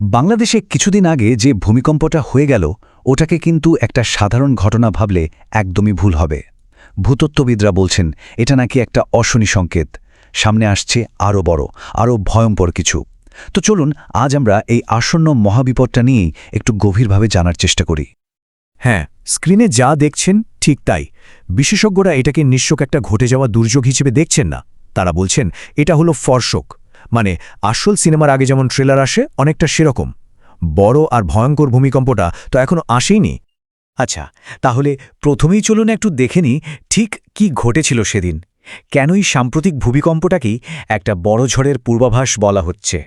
বাংলাদেশে কিছুদিন আগে যে ভূমিকম্পটা হয়ে গেল, ওটাকে কিন্তু একটা সাধারণ ঘটনা ভাবলে একদমই ভুল হবে। ভূতত্ত্ববিদরা বলছেন, এটা নাকি একটা অশনি সংকেত। সামনে আসছে আরও বড়, আরও ভয়ঙ্কর কিছু। তো চলুন, আজ আমরা এই আসন্ন মহাবিপদটা নিয়েই একটু গভীরভাবে জানার চেষ্টা করি। হ্যাঁ স্ক্রিনে যা দেখছেন ঠিক তাই। বিশেষজ্ঞরা এটাকে নিঃশোক একটা ঘটে যাওয়া দুর্যোগ হিসেবে দেখছেন না। তারা বলছেন, এটা হলো ফরশোক। মানে আসল সিনেমার আগে যেমন ট্রেলার আসে, অনেকটা সেরকম। বড় আর ভয়ঙ্কর ভূমিকম্পটা তো এখনও আসেইনি। আচ্ছা তাহলে প্রথমেই চলুন একটু দেখে নিই ঠিক কি ঘটেছিল সেদিন। কেনই সাম্প্রতিক ভূমিকম্পটাকেই একটা বড় ঝড়ের পূর্বাভাস বলা হচ্ছে।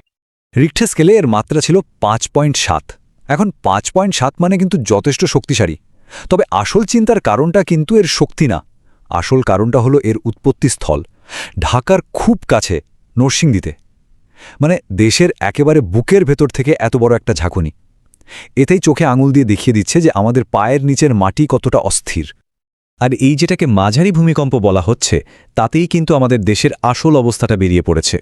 রিক্টার স্কেলে এর মাত্রা ছিল পাঁচ পয়েন্ট সাত। এখন পাঁচ পয়েন্ট সাত মানে কিন্তু যথেষ্ট শক্তিশালী। তবে আসল চিন্তার কারণটা কিন্তু এর শক্তি না। আসল কারণটা হলো এর উৎপত্তিস্থল ঢাকার খুব কাছে, নরসিংদীতে। মানে দেশের একেবারে বুকের ভেতর থেকে এত বড় একটা ঝাঁকুনি। এতেই চোখে আঙুল দিয়ে দেখিয়ে দিচ্ছে যে আমাদের পায়ের নিচের মাটি কতটা অস্থির। আর এই যেটাকে মাঝারি ভূমিকম্প বলা হচ্ছে, তাতেই কিন্তু আমাদের দেশের আসল অবস্থাটা বেরিয়ে পড়েছে।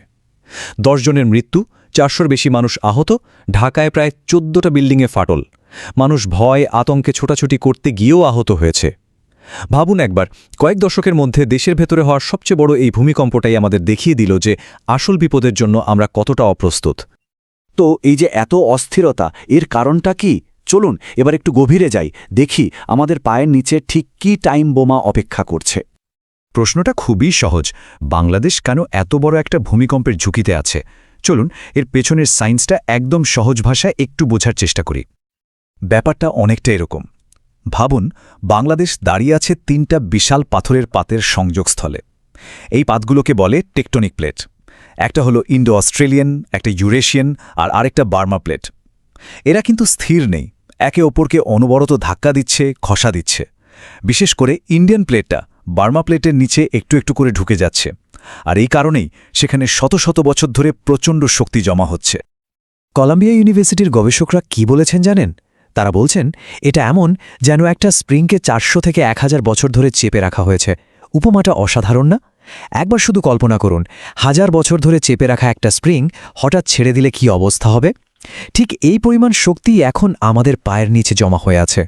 দশজনের মৃত্যু, চারশোর বেশি মানুষ আহত, ঢাকায় প্রায় চোদ্দটা বিল্ডিংয়ে ফাটল। মানুষ ভয়, আতঙ্কে ছোটাছুটি করতে গিয়েও আহত হয়েছে। ভাবুন একবার, কয়েক দশকের মধ্যে দেশের ভেতরে হওয়ার সবচেয়ে বড় এই ভূমিকম্পটাই আমাদের দেখিয়ে দিল যে আসল বিপদের জন্য আমরা কতটা অপ্রস্তুত। তো এই যে এত অস্থিরতা, এর কারণটা কি? চলুন, এবার একটু গভীরে যাই, দেখি আমাদের পায়ের নিচে ঠিক কি টাইম বোমা অপেক্ষা করছে। প্রশ্নটা খুবই সহজ, বাংলাদেশ কেন এত বড় একটা ভূমিকম্পের ঝুঁকিতে আছে? চলুন, এর পেছনের সায়েন্সটা একদম সহজ ভাষায় একটু বোঝার চেষ্টা করি। ব্যাপারটা অনেকটা এরকম ভাবুন, বাংলাদেশ দাঁড়িয়ে আছে তিনটা বিশাল পাথরের পাতের সংযোগস্থলে। এই পাতগুলোকে বলে টেকটনিক প্লেট। একটা হলো ইন্ডো অস্ট্রেলিয়ান একটা ইউরেশিয়ান আর আরেকটা বার্মা প্লেট। এরা কিন্তু স্থির নেই, একে অপরকে অনবরত ধাক্কা দিচ্ছে, খসা দিচ্ছে। বিশেষ করে ইন্ডিয়ান প্লেটটা বার্মা প্লেটের নিচে একটু একটু করে ঢুকে যাচ্ছে। আর এই কারণেই সেখানে শত শত বছর ধরে প্রচণ্ড শক্তি জমা হচ্ছে। কলাম্বিয়া ইউনিভার্সিটির গবেষকরা কি বলেছেন জানেন? তারা বলছেন, এটা এমন যেন একটা স্প্রিংকে চারশো থেকে এক হাজার বছর ধরে চেপে রাখা হয়েছে। উপমাটা অসাধারণ না? একবার শুধু কল্পনা করুন, হাজার বছর ধরে চেপে রাখা একটা স্প্রিং হঠাৎ ছেড়ে দিলে কি অবস্থা হবে? ঠিক এই পরিমাণ শক্তি এখন আমাদের পায়ের নিচে জমা হয়ে আছে।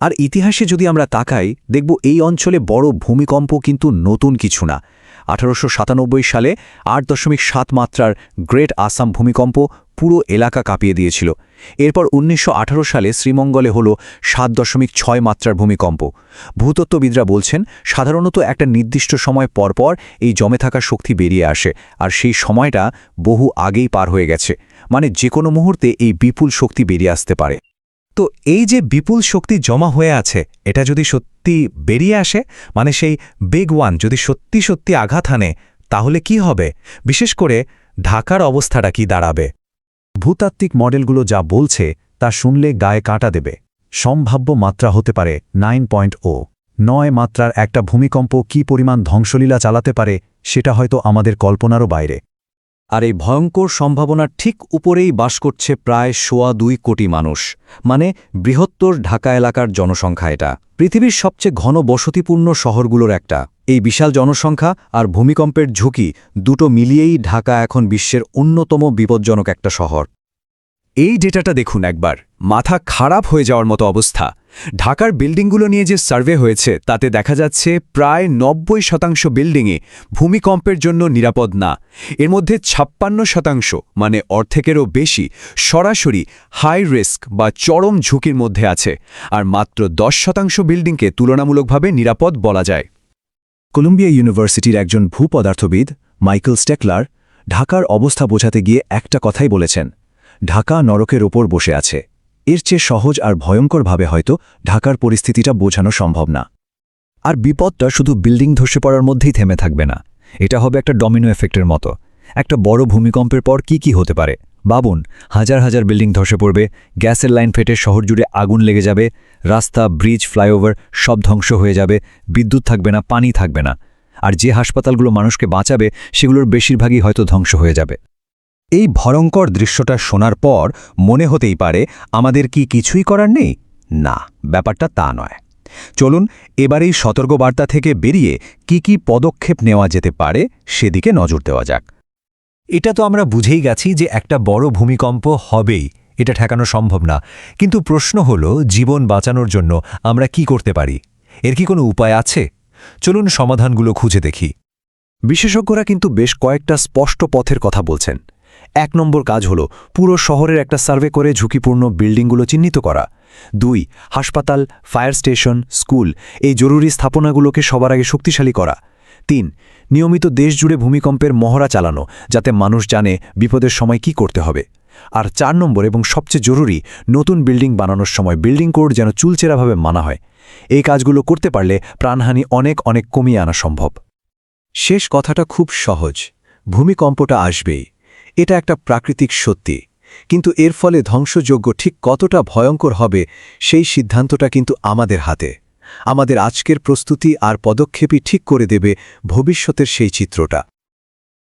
আর ইতিহাসে যদি আমরা তাকাই, দেখব এই অঞ্চলে বড় ভূমিকম্প কিন্তু নতুন কিছু না। আঠারোশো সাতানব্বই সালে আট দশমিক সাত মাত্রার গ্রেট আসাম ভূমিকম্প পুরো এলাকা কাঁপিয়ে দিয়েছিল। এরপর উনিশশো আঠেরো সালে শ্রীমঙ্গলে হল সাত দশমিক ছয় মাত্রার ভূমিকম্প। ভূতত্ত্ববিদরা বলছেন, সাধারণত একটা নির্দিষ্ট সময় পরপর এই জমে থাকা শক্তি বেরিয়ে আসে আর সেই সময়টা বহু আগেই পার হয়ে গেছে। মানে যে কোনো মুহূর্তে এই বিপুল শক্তি বেরিয়ে আসতে পারে। তো এই যে বিপুল শক্তি জমা হয়ে আছে, এটা যদি সত্যি বেরিয়ে আসে মানে সেই বিগ ওয়ান যদি সত্যি সত্যি আঘাত হানে, তাহলে কি হবে? বিশেষ করে ঢাকার অবস্থাটা কি দাঁড়াবে? ভূতাত্ত্বিক মডেলগুলো যা বলছে, তা শুনলে গায়ে কাঁটা দেবে। সম্ভাব্য মাত্রা হতে পারে নাইন পয়েন্ট ও। নয় মাত্রার একটা ভূমিকম্প কি পরিমাণ ধ্বংসলীলা চালাতে পারে, সেটা হয়তো আমাদের কল্পনারও বাইরে। আর এই ভয়ঙ্কর সম্ভাবনার ঠিক উপরেই বাস করছে প্রায় সোয়া দুই কোটি মানুষ। মানে বৃহত্তর ঢাকা এলাকার জনসংখ্যা এটা। পৃথিবীর সবচেয়ে ঘন বসতিপূর্ণ শহরগুলোর একটা। এই বিশাল জনসংখ্যা আর ভূমিকম্পের ঝুঁকি দুটো মিলিয়েই ঢাকা এখন বিশ্বের অন্যতম বিপজ্জনক একটা শহর। এই ডেটাটা দেখুন একবার। মাথা খারাপ হয়ে যাওয়ার মতো অবস্থা। ঢাকার বিল্ডিংগুলো নিয়ে যে সার্ভে হয়েছে, তাতে দেখা যাচ্ছে প্রায় নব্বই শতাংশ বিল্ডিংয়ে ভূমিকম্পের জন্য নিরাপদ না। এর মধ্যে ছাপ্পান্ন শতাংশ মানে অর্ধেকেরও বেশি, সরাসরি হাই রিস্ক বা চরম ঝুঁকির মধ্যে আছে, আর মাত্র দশ শতাংশ বিল্ডিংকে তুলনামূলকভাবে নিরাপদ বলা যায়। কলম্বিয়া ইউনিভার্সিটির একজন ভূপদার্থবিদ মাইকেল স্টেকলার ঢাকার অবস্থা বোঝাতে গিয়ে একটা কথাই বলেছেন, ঢাকা নরকের ওপর বসে আছে। এর চেয়ে সহজ আর ভয়ঙ্করভাবে হয়তো ঢাকার পরিস্থিতিটা বোঝানো সম্ভব না। আর বিপদটা শুধু বিল্ডিং ধসে পড়ার মধ্যেই থেমে থাকবে না। এটা হবে একটা ডমিনো এফেক্টের মতো। একটা বড় ভূমিকম্পের পর কি কি হতে পারে? বাবুন হাজার হাজার বিল্ডিং ধসে পড়বে, গ্যাসের লাইন ফেটে শহর জুড়ে আগুন লেগে যাবে, রাস্তা, ব্রিজ, ফ্লাইওভার সব ধ্বংস হয়ে যাবে, বিদ্যুৎ থাকবে না, পানি থাকবে না। আর যে হাসপাতালগুলো মানুষকে বাঁচাবে, সেগুলোর বেশিরভাগই হয়তো ধ্বংস হয়ে যাবে। এই ভয়ঙ্কর দৃশ্যটা শোনার পর মনে হতেই পারে আমাদের কি কিছুই করার নেই? না, ব্যাপারটা তা নয়। চলুন, এবার এই সতর্কবার্তা থেকে বেরিয়ে কি কি পদক্ষেপ নেওয়া যেতে পারে সেদিকে নজর দেওয়া যাক। এটা তো আমরা বুঝেই গেছি যে একটা বড় ভূমিকম্প হবেই, এটা ঠেকানো সম্ভব না। কিন্তু প্রশ্ন হল, জীবন বাঁচানোর জন্য আমরা কি করতে পারি? এর কি কোনো উপায় আছে? চলুন সমাধানগুলো খুঁজে দেখি। বিশেষজ্ঞরা কিন্তু বেশ কয়েকটা স্পষ্ট পথের কথা বলছেন। এক নম্বর কাজ হল পুরো শহরের একটা সার্ভে করে ঝুঁকিপূর্ণ বিল্ডিংগুলো চিহ্নিত করা। দুই, হাসপাতাল, ফায়ার স্টেশন, স্কুল, এই জরুরি স্থাপনাগুলোকে সবার আগে শক্তিশালী করা। তিন, নিয়মিত দেশ জুড়ে ভূমিকম্পের মহড়া চালানো, যাতে মানুষ জানে বিপদের সময় কি করতে হবে। আর চার নম্বর এবং সবচেয়ে জরুরি, নতুন বিল্ডিং বানানোর সময় বিল্ডিং কোড যেন চুলচেরাভাবে মানা হয়। এই কাজগুলো করতে পারলে প্রাণহানি অনেক অনেক কমিয়ে আনা সম্ভব। শেষ কথাটা খুব সহজ, ভূমিকম্পটা আসবেই। এটা একটা প্রাকৃতিক সত্যি। কিন্তু এর ফলে ধ্বংসযোগ্য ঠিক কতটা ভয়ঙ্কর হবে, সেই সিদ্ধান্তটা কিন্তু আমাদের হাতে। আমাদের আজকের প্রস্তুতি আর পদক্ষেপই ঠিক করে দেবে ভবিষ্যতের সেই চিত্রটা।